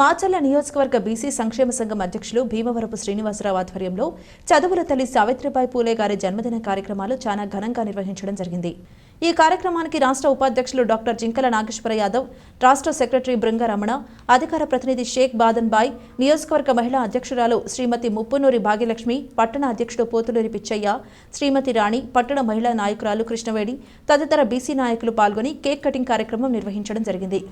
మాచల్ల నియోజకవర్గ బీసీ సంక్షేమ సంఘం అధ్యక్షులు భీమవరపు శ్రీనివాసరావు ఆధ్వర్యంలో చదువుల తల్లి సావిత్రిబాయి పూలే గారి జన్మదిన కార్యక్రమాలు చాలా ఘనంగా నిర్వహించడం జరిగింది. ఈ కార్యక్రమానికి రాష్ట్ర ఉపాధ్యక్షులు డాక్టర్ జింకల నాగేశ్వర యాదవ్ రాష్ట్ర సెక్రటరీ బృంగరమణ అధికార ప్రతినిధి షేక్ బాదన్ బాయ్ నియోజకవర్గ మహిళా అధ్యక్షురాలు శ్రీమతి ముప్పునూరి భాగ్యలక్ష్మి పట్టణ అధ్యక్షుడు పోతులూరి పిచ్చయ్య శ్రీమతి రాణి పట్టణ మహిళా నాయకురాలు కృష్ణవేణి తదితర బీసీ నాయకులు పాల్గొని కేక్ కటింగ్ కార్యక్రమం నిర్వహించడం జరిగింది.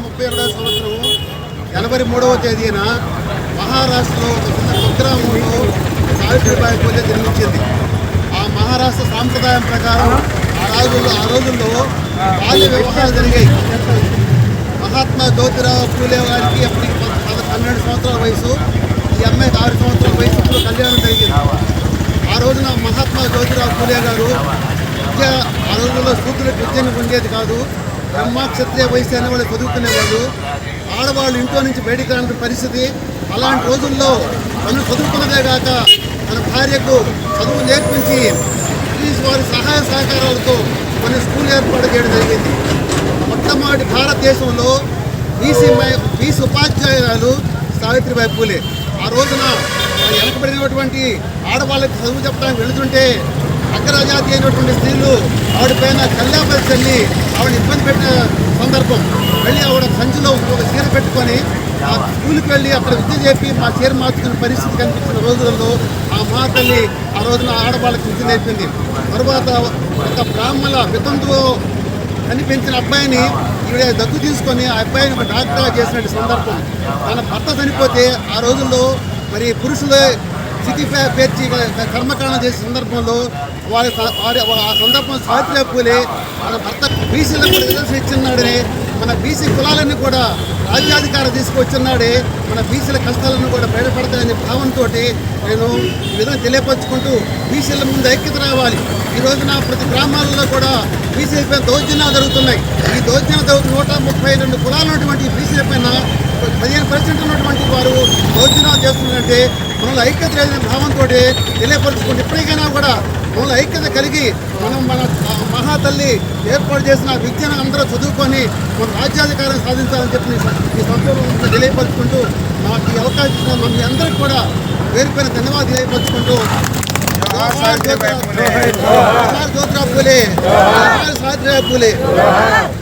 ముప్పై ఏడవ సంవత్సరం జనవరి మూడవ తేదీన మహారాష్ట్రలో ఒక కుగ్రామంలో సావిత్రిబాయి పూజ జన్మించింది. ఆ మహారాష్ట్ర సాంప్రదాయం ప్రకారం ఆ రోజుల్లో ఆ రోజుల్లో బాల్య వివాహాలు జరిగాయి. మహాత్మా జ్యోతిరావు పూలే గారికి అప్పటికి పన్నెండు సంవత్సరాల వయసు ఈ అమ్మాయికి ఆరు సంవత్సరాల వయసు కళ్యాణం జరిగింది. ఆ రోజున మహాత్మా జ్యోతిరావు పూలే గారు విద్య ఆ రోజుల్లో సూత్రులకు విద్యను ఉండేది కాదు బ్రహ్మ క్షత్రియ వయసు అనే వాళ్ళు చదువుకునేవాళ్ళు. ఆడవాళ్ళు ఇంట్లో నుంచి బయటికి రాని పరిస్థితి అలాంటి రోజుల్లో తను చదువుకున్నదే కాక తన భార్యకు చదువు నేర్పించి బ్రిటిష్ వారి సహాయ సహకారాలతో కొన్ని స్కూల్ ఏర్పాటు చేయడం జరిగింది. మొట్టమొదటి భారతదేశంలో బీసీ బీసీ ఉపాధ్యాయురాలు సావిత్రిబాయి పూలే. ఆ రోజున వెనకబడినటువంటి ఆడవాళ్ళకి చదువు చెప్పడానికి వెళుతుంటే అగ్రజాతి అయినటువంటి స్త్రీలు ఆవిడ పైన కల్లాపరి చల్లి ఆవిడ ఇబ్బంది పెట్టిన సందర్భం వెళ్ళి ఆవిడ సంచిలో ఒక చీర పెట్టుకొని ఆ స్కూల్కి వెళ్ళి అక్కడ విద్య చెప్పి మా చీర మార్చుకునే పరిస్థితి కనిపించిన రోజులలో ఆ మహాతల్లి ఆ రోజున ఆడవాళ్ళకి విద్య నేర్పింది. తర్వాత ఒక బ్రాహ్మణ వితంతులో కనిపించిన అబ్బాయిని ఈవిడ దత్తు తీసుకొని ఆ అబ్బాయిని ఒక డాక్టర్గా చేసిన సందర్భం. తన భర్త చనిపోతే ఆ రోజుల్లో మరి పురుషులే చితి పేర్చి కర్మకాండం చేసే సందర్భంలో వారి వారి ఆ సందర్భం సావిత్రి పూలే మన భర్త బీసీలకు కూడా రిజర్వేషన్ ఇచ్చిన్నాడని మన బీసీ కులాలన్నీ కూడా రాజ్యాధికారం తీసుకొచ్చున్నాడే. మన బీసీల కష్టాలను కూడా బయటపడతాయనే భావంతో నేను ఈ విధంగా తెలియపరచుకుంటూ బీసీల ముందు ఐక్యత రావాలి. ఈ రోజున ప్రతి గ్రామాలలో కూడా బీసీల పైన దౌర్జన్యాలు జరుగుతున్నాయి. ఈ దౌర్జన్యాలు జరుగుతున్న నూట ముప్పై రెండు కులాలు ఉన్నటువంటి బీసీల పైన పదిహేను పర్సెంట్ ఉన్నటువంటి వారు దౌర్జన్యాలు చేస్తున్నారంటే మనలో ఐక్యత లేదనే భావంతో తెలియపరచుకుంటూ ఇప్పటికైనా కూడా మనలో ఐక్యత కలిగి మనం మన మహాతల్లి ఏర్పాటు చేసిన విద్యను అందరూ చదువుకొని మన రాజ్యాధికారం సాధించాలని చెప్పి ఈ సందర్భంగా తెలియపరచుకుంటూ నాకు ఈ అవకాశం ఇచ్చిన మీ అందరికీ కూడా పేరు పైన ధన్యవాదాలు తెలియపరచుకుంటూ జ్యోతిరావు పూలే. జోహార్